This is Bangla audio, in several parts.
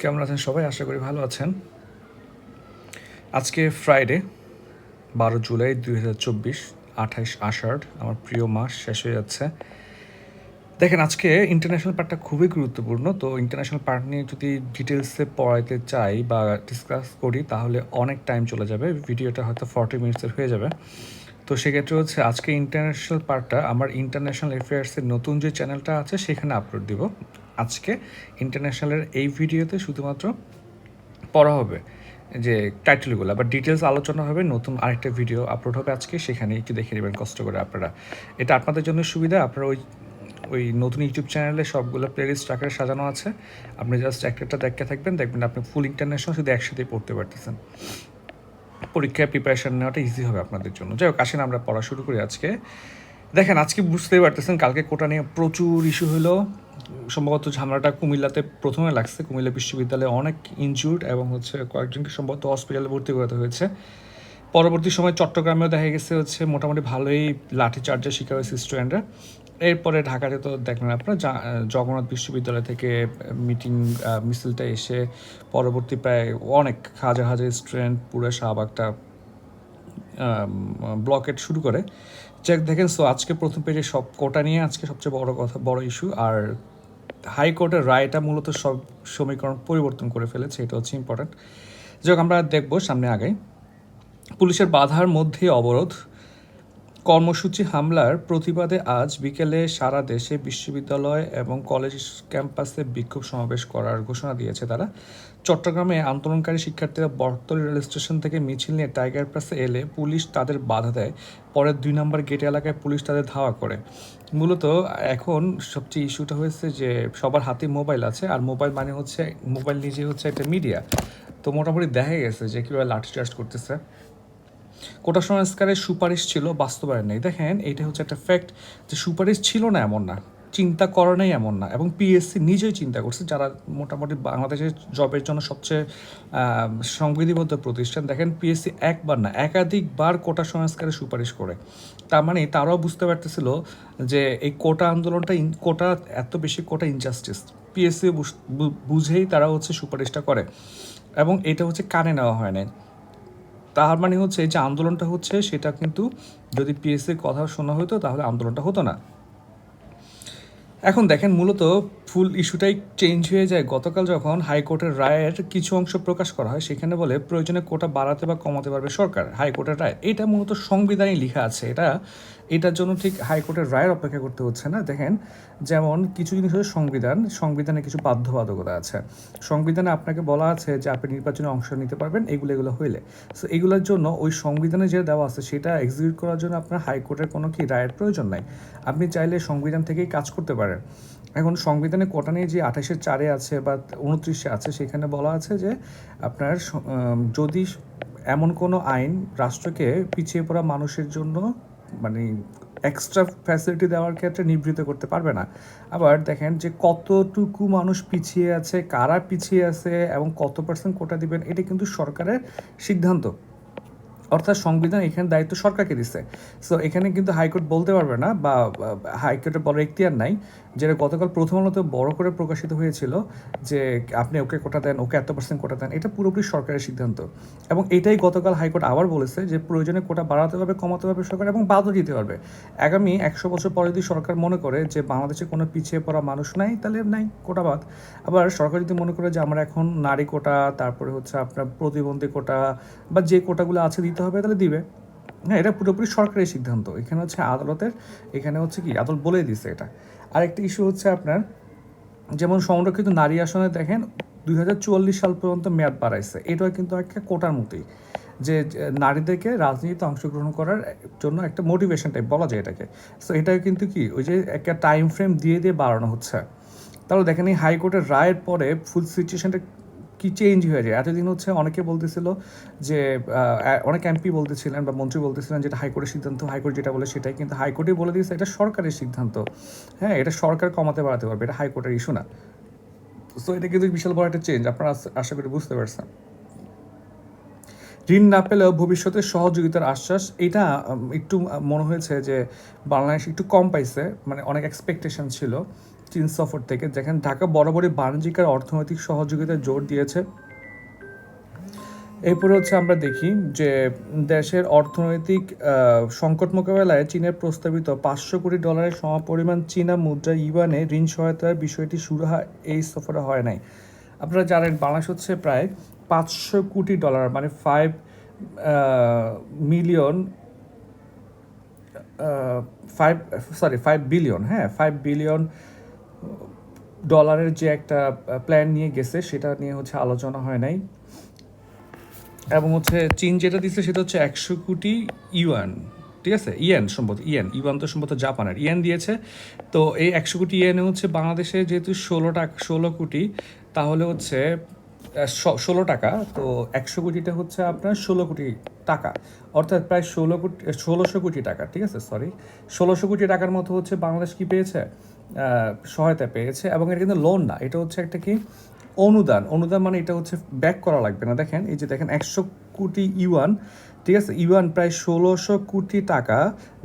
কেমন আছেন সবাই? আশা করি ভালো আছেন। আজকে ফ্রাইডে বারো জুলাই দুই হাজার চব্বিশ, আঠাইশ আষাঢ়, আমার প্রিয় মাস, শেষ হয়ে যাচ্ছে। দেখেন, আজকে ইন্টারন্যাশনাল পার্টটা খুবই গুরুত্বপূর্ণ। তো ইন্টারন্যাশনাল পার্ট নিয়ে যদি ডিটেলসে পড়াইতে চাই বা ডিসকাস করি, তাহলে অনেক টাইম চলে যাবে। ভিডিওটা হয়তো ফর্টি মিনিটসের হয়ে যাবে। তো সেক্ষেত্রে হচ্ছে, আজকে ইন্টারন্যাশনাল পার্টটা আমার ইন্টারন্যাশনাল অ্যাফেয়ার্সের নতুন যে চ্যানেলটা আছে, সেখানে আপলোড দিব। আজকে ইন্টারন্যাশনালের এই ভিডিওতে শুধুমাত্র পড়া হবে যে টাইটেলগুলো বা ডিটেলস আলোচনা হবে, নতুন আরেকটা ভিডিও আপলোড হবে আজকে সেখানে একটু দেখে নেবেন কষ্ট করে আপনারা। এটা আপনাদের জন্য সুবিধা, আপনারা ওই ওই নতুন ইউটিউব চ্যানেলে সবগুলো প্লেলিস্ট আকারে সাজানো আছে। আপনি জাস্ট একটা দেখতে থাকবেন, দেখবেন আপনি ফুল ইন্টারন্যাশনাল শুধু একসাথেই পড়তে পারতেছেন। পরীক্ষায় প্রিপারেশান নেওয়াটা ইজি হবে আপনাদের জন্য। যাই হোক, আসেন, আমরা পড়া শুরু করি আজকে। দেখেন, আজকে বুঝতেই পারতেছেন, কালকে কোটা নিয়ে প্রচুর ইস্যু হলো সম্ভবত ঝামেলাটা কুমিল্লাতে প্রথমে লাগছে। কুমিল্লা বিশ্ববিদ্যালয়ে অনেক ইনজুর্ড এবং হচ্ছে কয়েকজনকে সম্ভবত হসপিটালে ভর্তি করাতে হয়েছে। পরবর্তী সময় চট্টগ্রামেও দেখা গেছে হচ্ছে মোটামুটি ভালোই লাঠি চার্জের শিকার হয়েছে স্টুডেন্টরা এরপরে ঢাকাতে তো দেখলেন আপনারা জগন্নাথ বিশ্ববিদ্যালয় থেকে মিটিং মিছিলটা এসে পরবর্তী প্রায় অনেক হাজার হাজার স্টুডেন্ট পুরো শাহবাগটা ব্লকেট শুরু করে। চেক দেখেন সো আজকে প্রথম পেজে সব কোটা নিয়ে আজকে সবচেয়ে বড় কথা, বড় ইস্যু আর হাইকোর্টের রায়টা মূলত সব সমীকরণ পরিবর্তন করে ফেলেছে, এটা হচ্ছে ইম্পর্ট্যান্ট যাই আমরা দেখব সামনে আগে পুলিশের বাধার মধ্যে অবরোধ। কর্মসূচি হামলার প্রতিবাদে আজ বিকেলে সারা দেশে বিশ্ববিদ্যালয় এবং কলেজ ক্যাম্পাসে বিক্ষোভ সমাবেশ করার ঘোষণা দিয়েছে তারা। চট্টগ্রামে আন্দোলনকারী শিক্ষার্থীরা বর্তলী রেল স্টেশন থেকে মিছিল নিয়ে টাইগার প্লাসে এলে পুলিশ তাদের বাধা দেয়, পরে দুই নম্বর গেট এলাকায় পুলিশ তাদের ধাওয়া করে। মূলত এখন সবচেয়ে ইস্যুটা হয়েছে যে সবার হাতে মোবাইল আছে, আর মোবাইল মানে হচ্ছে, মোবাইল নিজে হচ্ছে একটা মিডিয়া। তো মোটামুটি দেখা গেছে যে কীভাবে লাঠিচার্জ করতেছে। কোটা সংস্কারের সুপারিশ ছিল, বাস্তবায়ন নেই। দেখেন এটা হচ্ছে একটা ফ্যাক্ট যে সুপারিশ ছিল না এমন না, চিন্তা করে নাই এমন না। এবং পিএসসি নিজেই চিন্তা করছে, যারা মোটামুটি বাংলাদেশের জবের জন্য সবচেয়ে সংবিধিবদ্ধ প্রতিষ্ঠান, দেখেন পিএসসি একবার না, একাধিকবার কোটা সংস্কারের সুপারিশ করে। তার মানে তারাও বুঝতে পারতেছিল যে এই কোটা আন্দোলনটা কোটা, এত বেশি কোটা ইনজাস্টিস পিএসসি বুঝেই তারা হচ্ছে সুপারিশটা করে। এবং এটা হচ্ছে কানে নেওয়া হয় না তার মানে হচ্ছে এই যে আন্দোলনটা হচ্ছে, সেটা কিন্তু যদি পিএসসির কথা শোনা হতো তাহলে আন্দোলনটা হতো না। এখন দেখেন মূলত ফুল ইস্যুটাই চেঞ্জ হয়ে যায়। গতকাল যখন হাইকোর্টের রায়ের কিছু অংশ প্রকাশ করা হয়, সেখানে বলে প্রয়োজনে কোটা বাড়াতে বা কমাতে পারবে সরকার। হাইকোর্টের রায়, এটা মূলত সংবিধানে লেখা আছে। এটা, এটার জন্য ঠিক হাইকোর্টের রায়ের অপেক্ষা করতে হচ্ছে না। দেখেন, যেমন কিছু জিনিস হচ্ছে সংবিধান, সংবিধানে কিছু বাধ্যবাধকতা আছে। সংবিধানে আপনাকে বলা আছে যে আপনি নির্বাচনে অংশ নিতে পারবেন, এগুলো এগুলো হইলে। সো এগুলোর জন্য ওই সংবিধানে যে দেওয়া আছে, সেটা এক্সিকিউট করার জন্য আপনার হাইকোর্টের কোনো কি রায়ের প্রয়োজন নাই। আপনি চাইলে সংবিধান থেকেই কাজ করতে পারেন। এখন সংবিধানে কোটা নিয়ে যে আঠাশের চারে আছে বা উনত্রিশে আছে, সেখানে বলা আছে যে আপনার যদি এমন কোনো আইন রাষ্ট্রকে পিছিয়ে পড়া মানুষের জন্য মানে এক্সট্রা ফ্যাসিলিটি দেওয়ার ক্ষেত্রে নিবৃত্ত করতে পারবে না। আবার দেখেন যে কতটুকু মানুষ পিছিয়ে আছে, কারা পিছিয়ে আছে এবং কত পার্সেন্ট কোটা দিবেন, এটা কিন্তু সরকারের সিদ্ধান্ত। অর্থাৎ সংবিধান এখানে দায়িত্ব সরকারকে দিচ্ছে সো এখানে কিন্তু হাইকোর্ট বলতে পারবে না বা হাইকোর্টের বলার এখতিয়ার নাই, যেটা গতকাল প্রথম আলোতে বড় করে প্রকাশিত হয়েছিল যে আপনি ওকে কোটা দেন, ওকে এত পার্সেন্ট কোটা দেন, এটা পুরোপুরি সরকারের সিদ্ধান্ত। এবং এটাই গতকাল হাইকোর্ট আবার বলেছে যে প্রয়োজনে কোটা বাড়াতে পারবে, কমাতে পারবে সরকার এবং বাদও দিতে পারবে। আগামী একশো বছর পরে যদি সরকার মনে করে যে বাংলাদেশে কোনো পিছিয়ে পড়া মানুষ নাই, তাহলে নাই, কোটা বাদ। আবার সরকার যদি মনে করে যে আমরা এখন নারী কোটা, তারপরে হচ্ছে আপনার প্রতিবন্ধী কোটা বা যে কোটাগুলো আছে দিতে হবে তাহলে দিবে। হ্যাঁ এটা পুরোপুরি সরকারি সিদ্ধান্ত। এখানে হচ্ছে আদালতের, এখানে হচ্ছে কি, আদালত বলে দিছে এটা। আর আরেকটা ইস্যু হচ্ছে আপনার, যেমন সংরক্ষিত নারী আসনে দেখেন, দুই হাজার চুয়াল্লিশ সাল পর্যন্ত মেয়াদ বাড়াইছে। এটাও কিন্তু একটা কোটার মতোই। যে নারীদেরকে রাজনীতিতে অংশগ্রহণ করার জন্য একটা মোটিভেশন টাইপ বলা যায় এটাকে। সো এটা কিন্তু কি, ওই যে একটা টাইম ফ্রেম দিয়ে দিয়ে বাড়ানো হচ্ছে। তাহলে দেখেন এই হাইকোর্টের রায়ের পরে ফুল সিচুয়েশনটা কি চেঞ্জ হয়ে যায়? এতদিন হচ্ছে অনেকে বলতেছিল যে অনেক এমপি বলতেছিলেন বা মন্ত্রী বলতেছিলেন যেটা হাইকোর্টের সিদ্ধান্ত, হাইকোর্ট যেটা বলে সেটাই, কিন্তু হাইকোর্টে বলে দিয়েছে এটা সরকারের সিদ্ধান্ত। হ্যাঁ এটা সরকার কমাতে বাড়াতে পারবে, এটা হাইকোর্টের ইস্যু না। সো এটা কিন্তু বিশাল বড় একটা চেঞ্জ আপনারা আশা করি বুঝতে পারছেন। ঋণ না পেলেও ভবিষ্যতে সহযোগিতার আশ্বাস, এটা একটু মনে হয়েছে যে বাংলাদেশ একটু কম পাইছে মানে অনেক এক্সপেকটেশন ছিল। চীন সফর থেকে, যেখানে ঢাকা বরাবরই বাণিজ্যিক আর অর্থনৈতিক সহযোগিতায় জোর দিয়েছে। এরপরে হচ্ছে আমরা দেখি যে দেশের অর্থনৈতিক সংকট মোকাবেলায় চীনের প্রস্তাবিত পাঁচশো কোটি ডলারের সমপরিমাণ চীনা মুদ্রা ইউয়ানে ঋণ সহায়তার বিষয়টি শুরু হয়, এই সফরে হয় নাই। আপনারা জানেন বাংলাদেশ হচ্ছে প্রায় পাঁচশো কোটি ডলার মানে five million five sorry five billion হ্যাঁ ফাইভ বিলিয়ন ডলারের যে একটা প্ল্যান নিয়ে গেছে, সেটা নিয়ে হচ্ছে আলোচনা হয় নাই। এবং হচ্ছে চীন যেটা দিচ্ছে সেটা হচ্ছে একশো কোটি ইউয়ান। ঠিক আছে? ইয়েন সম্ভবত ইয়েন। ইউয়ান তো সম্ভবত জাপানের ইয়েন দিয়েছে। তো এই একশো কোটি ইয়েনে হচ্ছে বাংলাদেশে যেহেতু ষোলো টাকা ষোলো কোটি, তাহলে হচ্ছে ষোলো টাকা। তো একশো কোটিটা হচ্ছে আপনার ষোলো কোটি টাকা। অর্থাৎ প্রায় ষোলো কোটি ষোলোশো কোটি টাকা। ঠিক আছে? সরি ষোলোশো কোটি টাকার মতো হচ্ছে বাংলাদেশ কি পেয়েছে? সহায়তা পেয়েছে এবং এটা কিন্তু লোন না, এটা হচ্ছে একটা কি অনুদান। অনুদান মানে এটা হচ্ছে ব্যাক করা লাগবে না। দেখেন, এই যে দেখেন, একশো কোটি ইউয়ান ঠিক আছে? ইউয়ান প্রায় ষোলোশো কোটি টাকা,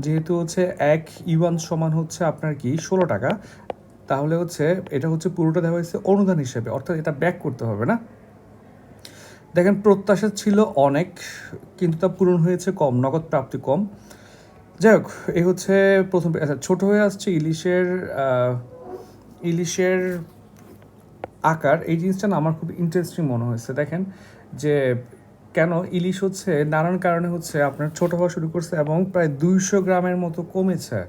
যেহেতু হচ্ছে এক ইউয়ান সমান হচ্ছে আপনার কি ষোলো টাকা, তাহলে হচ্ছে এটা হচ্ছে পুরোটা দেওয়া হয়েছে অনুদান হিসেবে, অর্থাৎ এটা ব্যাক করতে হবে না। দেখেন, প্রত্যাশা ছিল অনেক, কিন্তু তা পূরণ হয়েছে কম, নগদ প্রাপ্তি কম। যাই হোক এই হচ্ছে প্রথম আচ্ছা ছোট হয়ে আসছে ইলিশের ইলিশের আকার। এই জিনিসটা না আমার খুব ইন্টারেস্টিং মনে হয়েছে। দেখেন যে কেন ইলিশ হচ্ছে, নানান কারণে হচ্ছে আপনার ছোট হওয়া শুরু করছে এবং প্রায় দুইশো গ্রামের মতো কমেছে।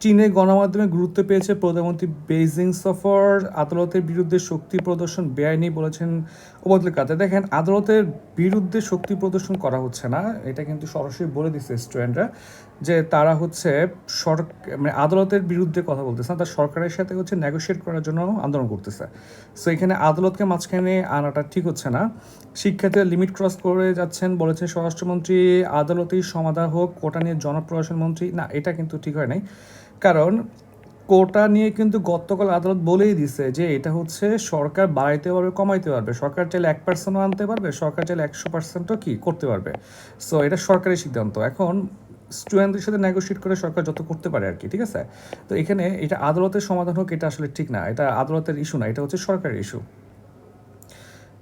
চীনে গণমাধ্যমে গুরুত্ব পেয়েছে প্রধানমন্ত্রী বেইজিং সফর। আদালতের বিরুদ্ধে শক্তি প্রদর্শন বেআইনি বলেছেন ওবায়দুল কাদের। দেখেন, আদালতের বিরুদ্ধে শক্তি প্রদর্শন করা হচ্ছে না, এটা কিন্তু সরাসরি বলে দিচ্ছে স্টুডেন্টরা, যে তারা হচ্ছে সরকার মানে আদালতের বিরুদ্ধে কথা বলতেছে না, তার সরকারের সাথে হচ্ছে নেগোশিয়েট করার জন্য আন্দোলন করতেছে। সো এখানে আদালতকে মাঝখানে আনাটা ঠিক হচ্ছে না। শিক্ষার্থীরা লিমিট ক্রস করে যাচ্ছেন, বলেছেন স্বরাষ্ট্রমন্ত্রী, আদালতেই সমাধান হোক, কোটা নিয়ে জনপ্রশাসন মন্ত্রী, না, এটা কিন্তু ঠিক হয় নাই। কারণ কোটা নিয়ে কিন্তু গতকাল আদালত বলেই দিছে যে এটা হচ্ছে সরকার বাড়াইতে পারবে, কমাইতে পারবে। সরকার চাইলে এক পার্সেন্টও আনতে পারবে, সরকার চাইলে একশো পার্সেন্টও কি করতে পারবে। সো এটা সরকারি সিদ্ধান্ত। এখন স্টুডেন্টদের সাথে নেগোসিয়েট করে সরকার যত করতে পারে আর কি, ঠিক আছে? তো এখানে এটা আদালতের সমাধান হোক, এটা আসলে ঠিক না। এটা আদালতের ইস্যু না, এটা হচ্ছে সরকারের ইস্যু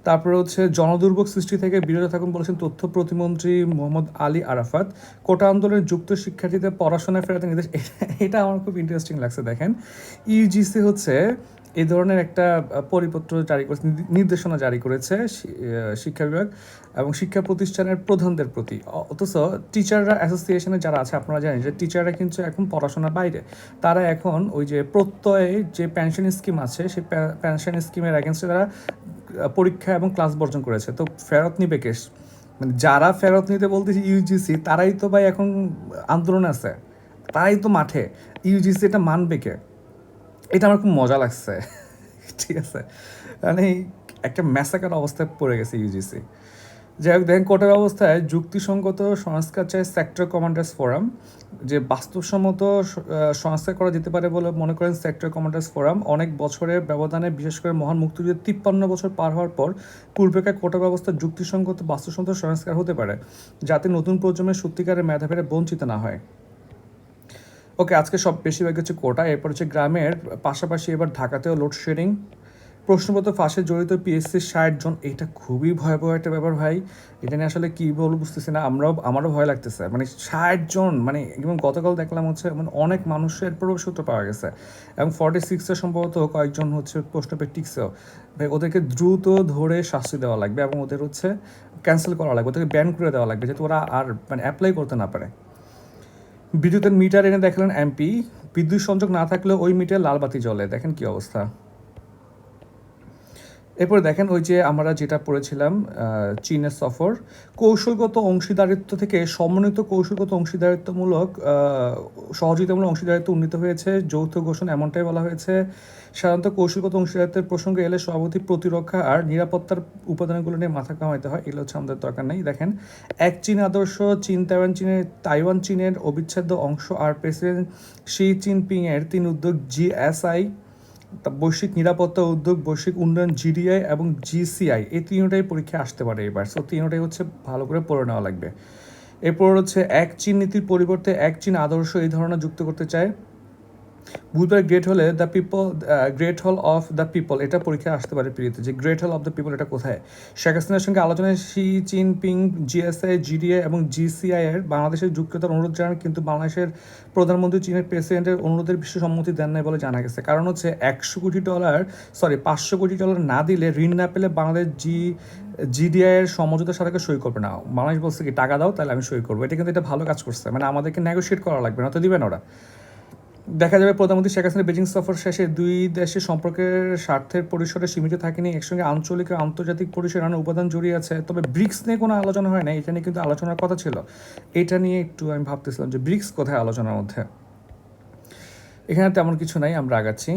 তারপরে হচ্ছে জনদুর্ভোগ সৃষ্টি থেকে বিরত থাকুন বলেছেন তথ্য প্রতিমন্ত্রী মোহাম্মদ আলী আরাফাত। কোটা আন্দোলনে যুক্ত শিক্ষার্থীদের পড়াশোনায় ফেরাতে নির্দেশ। এটা- আমার খুব ইন্টারেস্টিং লাগছে, দেখেন। ইউজিসি হচ্ছে এই ধরনের একটা পরিপত্র জারি করেছে নির্দেশনা জারি করেছে শিক্ষা বিভাগ এবং শিক্ষা প্রতিষ্ঠানের প্রধানদের প্রতি। অথচ টিচাররা অ্যাসোসিয়েশনে যারা আছে, আপনারা জানেন যে টিচাররা কিন্তু এখন পড়াশোনার বাইরে। তারা এখন ওই যে প্রত্যয়ে যে পেনশন স্কিম আছে সেই পেনশন স্কিমের অ্যাগেনস্টে তারা পরীক্ষা এবং ক্লাস বর্জন করেছে। তো ফেরত নিবে কেস মানে যারা ফেরত নিতে বলতেছে ইউজিসি তারাই তো ভাই এখন আন্দোলন আছে। তারাই তো মাঠে। ইউজিসি এটা মানবে কে? এটা আমার খুব মজা লাগছে। ঠিক আছে। মানে একটা ম্যাসাকার অবস্থায় পড়ে গেছে ইউজিসি যাই হোক, দেখেন কোটা অবস্থায় যুক্তিসঙ্গত সংস্কার চায় সেক্টর কমান্ডার্স ফোরাম যে বাস্তবসম্মত স- সংস্কার করা যেতে পারে বলে মনে করেন সেক্টর কমান্ডার্স ফোরাম। অনেক বছরের ব্যবধানে, বিশেষ করে মহান মুক্তিযুদ্ধের তিপ্পান্ন বছর পার হওয়ার পর পূর্বেকার কোটা ব্যবস্থা যুক্তিসঙ্গত বাস্তবসম্মত সংস্কার হতে পারে, যাতে নতুন প্রজন্মের সত্যিকারের মেধাবীরা বঞ্চিত না হয়। ওকে, আজকে সব বেশিরভাগ হচ্ছে কোটা। এরপর হচ্ছে গ্রামের পাশাপাশি এবার ঢাকাতেও লোডশেডিং প্রশ্নপত্র ফাঁসে জড়িত পিএসসি ষাট জন, এটা খুবই ভয়াবহ একটা ব্যাপার ভাই। এটা নিয়ে আসলে কী বলব বুঝতেছি না, আমরাও, আমারও ভয় লাগতেছে। মানে ষাট জন মানে এবং গতকাল দেখলাম হচ্ছে মানে অনেক মানুষের প্রবেশসূত্র পাওয়া গেছে। এবং ফর্টি সিক্সে সম্ভবত কয়েকজন হচ্ছে প্রশ্নপের টিকসেও ভাই, ওদেরকে দ্রুত ধরে শাস্তি দেওয়া লাগবে এবং ওদের হচ্ছে ক্যান্সেল করা লাগবে, ওদেরকে ব্যান করে দেওয়া লাগবে, যাতে ওরা আর মানে অ্যাপ্লাই করতে না পারে। বিদ্যুতের মিটার এনে দেখালেন এমপি বিদ্যুৎ সংযোগ না থাকলেও ওই মিটার লাল বাতি জ্বলে, দেখেন কি অবস্থা। এরপরে দেখেন ওই যে আমরা যেটা পড়েছিলাম চীনের সফর, কৌশলগত অংশীদারিত্ব থেকে সমন্বিত কৌশলগত অংশীদারিত্বমূলক সহযোগিতামূলক অংশীদারিত্ব উন্নীত হয়েছে। যৌথ ঘোষণা এমনটাই বলা হয়েছে। সাধারণত কৌশলগত অংশীদারিত্বের প্রসঙ্গে এলে সভাপতি প্রতিরক্ষা আর নিরাপত্তার উপাদানগুলো নিয়ে মাথা কামাইতে হয়, এগুলো হচ্ছে আমাদের দরকার নেই। দেখেন, এক চীন আদর্শ, চীন, তাইওয়ান, চীনের তাইওয়ান চীনের অবিচ্ছেদ্য অংশ আর প্রেসিডেন্ট শি জিনপিং এর তিন উদ্যোগ জিএসআই বৈশ্বিক নিরাপত্তা উদ্যোগ, বৈশ্বিক উন্নয়ন জিডিআই এবং জিসিআই এই তিনটাই পরীক্ষায় আসতে পারে এবার। সো তিনটাই হচ্ছে ভালো করে পড়ে নেওয়া লাগবে। এরপর হচ্ছে এক চীন নীতির পরিবর্তে এক চীন আদর্শ এই ধরনের যুক্ত করতে চায়। বুধবার গ্রেট হলে the people great hall of the people, এটা পরীক্ষায় আসতে পারে পিড়িতে, যে great hall of the people এটা কোথায়? শেখ হাসিনার সঙ্গে আলোচনায় শি জিনপিং, জিএসআই, জিডিএ এবং জিসিআই এর, বাংলাদেশের যুক্ততার অনুরোধ জানান, কিন্তু বাংলাদেশের প্রধানমন্ত্রী চীনের প্রেসিডেন্টের অনুরোধের বিশ্ব সম্মতি দেন নাই বলে জানা গেছে। কারণ হচ্ছে একশো কোটি ডলার সরি পাঁচশো কোটি ডলার না দিলে ঋণ না পেলে বাংলাদেশ জি, জিডিআই এর সমঝোতা সাথে সই করবে না। বাংলাদেশ বলছে কি, টাকা দাও, তাহলে আমি সই করব। এটা কিন্তু এটা ভালো কাজ করছে। মানে আমাদেরকে নেগোশিয়েট করা লাগবে, না তো দিবেন ওরা। দেখা যাবে প্রধানমন্ত্রী শেখ হাসিনা বেজিং সফর শেষে দুই দেশের সম্পর্কের স্বার্থের পরিসরে সীমিত থাকেনি, একসঙ্গে আঞ্চলিক ও আন্তর্জাতিক পরিসরে নানা উপাদান জড়িয়ে আছে। তবে ব্রিক্স নিয়ে কোনো আলোচনা হয় না এটা নিয়ে কিন্তু আলোচনার কথা ছিল। এটা নিয়ে একটু আমি ভাবতেছিলাম যে ব্রিক্স কোথায় আলোচনার মধ্যে? এখানে তেমন কিছু নাই, আমরা আগাচ্ছি।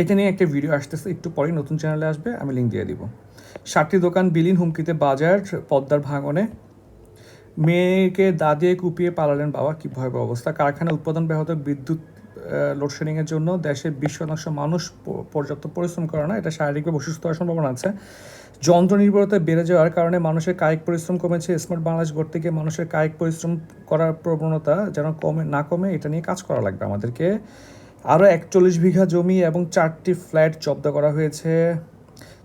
এটা নিয়ে একটা ভিডিও আসতেছে, একটু পরেই নতুন চ্যানেলে আসবে, আমি লিঙ্ক দিয়ে দিব। ষাটটি দোকান বিলীন হুমকিতে বাজার, পদ্মার ভাঙনে মেয়েকে দা দিয়ে কুপিয়ে পালালেন বাবা, কি ভয়াবহ অবস্থা। কারখানা উৎপাদন ব্যাহত, বিদ্যুৎ লোডশেডিংয়ের জন্য দেশের বিশ শতাংশ মানুষ পর্যাপ্ত পরিশ্রম করে না। এটা শারীরিকভাবে অসুস্থ হওয়ার সম্ভাবনা আছে। যন্ত্র নির্ভরতা বেড়ে যাওয়ার কারণে মানুষের কায়িক পরিশ্রম কমেছে। স্মার্ট বাংলাদেশ গড়তে গিয়ে মানুষের কায়িক পরিশ্রম করার প্রবণতা যেন কমে, না কমে, এটা নিয়ে কাজ করা লাগবে আমাদেরকে। আরও একচল্লিশ বিঘা জমি এবং চারটি ফ্ল্যাট জব্দ করা হয়েছে।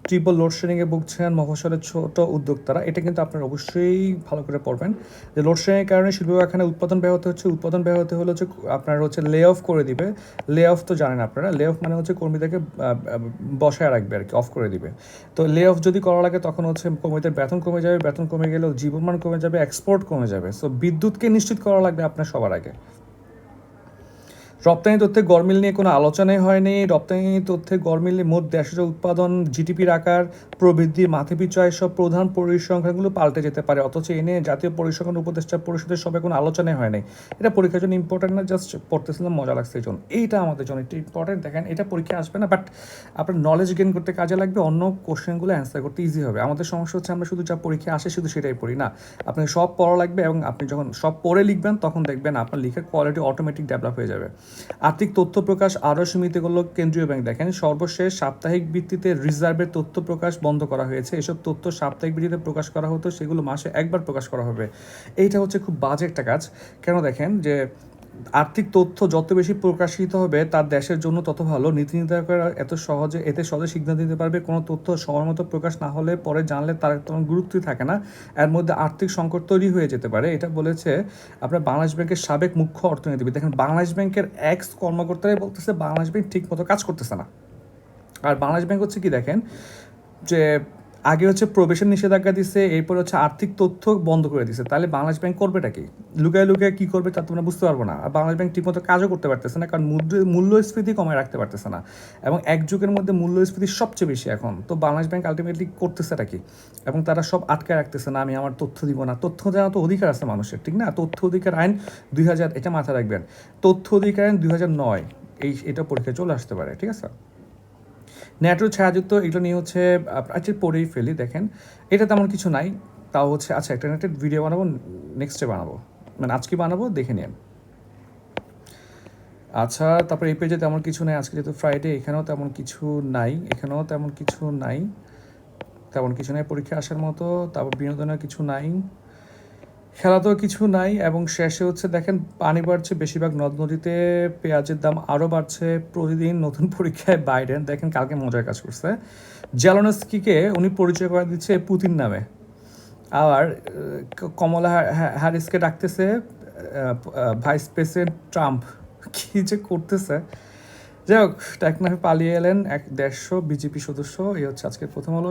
ট্রিপল লোডশেডিংয়ে ভুগছেন মফস্বলের ছোট উদ্যোক্তারা, এটা কিন্তু আপনারা অবশ্যই ভালো করে পড়বেন। যে লোডশেডিংয়ের কারণে শিল্প কারখানায় উৎপাদন ব্যাহত হচ্ছে, উৎপাদন ব্যাহত হলে হচ্ছে আপনার হচ্ছে লে অফ করে দিবে। লে অফ তো জানেন আপনারা লে অফ মানে হচ্ছে কর্মীদেরকে বসায় রাখবে আর কি অফ করে দিবে। তো লে অফ যদি করা লাগে তখন হচ্ছে কর্মীদের বেতন কমে যাবে, বেতন কমে গেলেও জীবনমান কমে যাবে এক্সপোর্ট কমে যাবে। সো বিদ্যুৎকে নিশ্চিত করা লাগবে আপনার সবার আগে। রপ্তানি তথ্যে গরমিল নিয়ে কোনো আলোচনাই হয়নি। রপ্তানি তথ্যে গরমিল মোট দেশের উৎপাদন, জিডিপির আকার প্রবৃদ্ধি মাথাপিছু সব প্রধান পরিসংখ্যানগুলো পাল্টে যেতে পারে। অথচ এ নিয়ে জাতীয় পরিসংখ্যান উপদেষ্টা পরিষদের সবাই কোনো আলোচনাই হয় নাই এটা পরীক্ষার জন্য ইম্পর্টেন্ট না জাস্ট পড়তেছিলাম মজা লাগছে জন্য। এইটা আমাদের জন্য একটু ইম্পর্টেন্ট দেখেন, এটা পরীক্ষা আসবে না বাট আপনার নলেজ গেন করতে কাজে লাগবে, অন্য কোশ্চেনগুলো অ্যান্সার করতে ইজি হবে। আমাদের সমস্যা হচ্ছে আমরা শুধু যা পরীক্ষা আসে শুধু সেটাই পড়ি, না? আপনি সব পড়া লাগবে এবং আপনি যখন সব পড়ে লিখবেন, তখন দেখবেন আপনার লিখার কোয়ালিটি অটোমেটিক ডেভেলপ হয়ে যাবে। আর্থিক তথ্য প্রকাশ আরও সীমিত করল কেন্দ্রীয় ব্যাংক। দেখেন, সর্বশেষ সাপ্তাহিক ভিত্তিতে রিজার্ভের তথ্য প্রকাশ বন্ধ করা হয়েছে। এসব তথ্য সাপ্তাহিক ভিত্তিতে প্রকাশ করা হতো, সেগুলো মাসে একবার প্রকাশ করা হবে। এইটা হচ্ছে খুব বাজে একটা কাজ। কেন দেখেন যে আর্থিক তথ্য যত বেশি প্রকাশিত হবে, তার দেশের জন্য তত ভালো। নীতি নির্ধারকরা এত সহজে, এতে সহজে সিদ্ধান্ত দিতে পারবে। কোনো তথ্য সময় প্রকাশ না হলে পরে জানলে তার তেমন গুরুত্বই থাকে না। এর মধ্যে আর্থিক সংকট তৈরি হয়ে যেতে পারে। এটা বলেছে আপনার বাংলাদেশ ব্যাংকের সাবেক মুখ্য অর্থনীতিবিদ। দেখেন, বাংলাদেশ ব্যাংকের এক্স কর্মকর্তারাই বলতেছে, বাংলাদেশ ব্যাংক ঠিক মতো কাজ করতেছে না। আর বাংলাদেশ ব্যাংক হচ্ছে কি, দেখেন, যে আগে হচ্ছে প্রবেশের নিষেধাজ্ঞা দিচ্ছে এরপর হচ্ছে আর্থিক তথ্য বন্ধ করে দিচ্ছে তাহলে বাংলাদেশ ব্যাংক করবেটা কি? লুকায় লুকায় কি করবে তা তোমরা বুঝতে পারব না। আর বাংলাদেশ ব্যাংক ঠিকমতো কাজও করতে পারতেছে না, কারণ মূল্য মূল্যস্ফীতি কমায় রাখতে পারতেছে না। এবং এক যুগের মধ্যে মূল্যস্ফীতি সবচেয়ে বেশি এখন। তো বাংলাদেশ ব্যাংক আলটিমেটলি করতেছেটা কি? এবং তারা সব আটকায় রাখতেছে না, আমি আমার তথ্য দিব না। তথ্য জানা তো অধিকার আছে মানুষের, ঠিক না? তথ্য অধিকার আইন দুই হাজার, এটা মাথায় রাখবেন। তথ্য অধিকার আইন দুই হাজার নয়, এই, এটা পরীক্ষায় চলে আসতে পারে, ঠিক আছে? ন্যাটোর ছায়াযুক্ত, এগুলো নিয়ে হচ্ছে আচ্ছা পড়েই ফেলি, দেখেন। এটা তেমন কিছু নাই, তাও হচ্ছে আচ্ছা একটা নেটের ভিডিও বানাবো নেক্সটে বানাবো। মানে আজকে বানাবো, দেখে নিন আচ্ছা তারপর এই পেজে তেমন কিছু নাই, আজকে যেহেতু ফ্রাইডে এখানেও তেমন কিছু নাই, এখানেও তেমন কিছু নাই। তেমন কিছু নাই, পরীক্ষা আসার মতো, তারপর বিনোদনের কিছু নাই। খেলাতেও কিছু নাই এবং শেষে হচ্ছে দেখেন পানি বাড়ছে, বেশিরভাগ নদ নদীতে পেঁয়াজের দাম আরও বাড়ছে। প্রতিদিন নতুন পরীক্ষায় বাইডেন দেখেন কালকে মজার কাজ করছে। জ্যালোনস্কিকে উনি পরিচয় করে দিচ্ছে পুতিন নামে। ক- কমলা হ্যা- হ্যা- হ্যারিসকে ডাকতেছে ভাইস প্রেসিডেন্ট ট্রাম্প। কী যে করতেছে। যাই হোক, টেকনাফে পালিয়ে এলেন এক দেড়শো বিজেপি সদস্য। এই হচ্ছে আজকের প্রথম হলো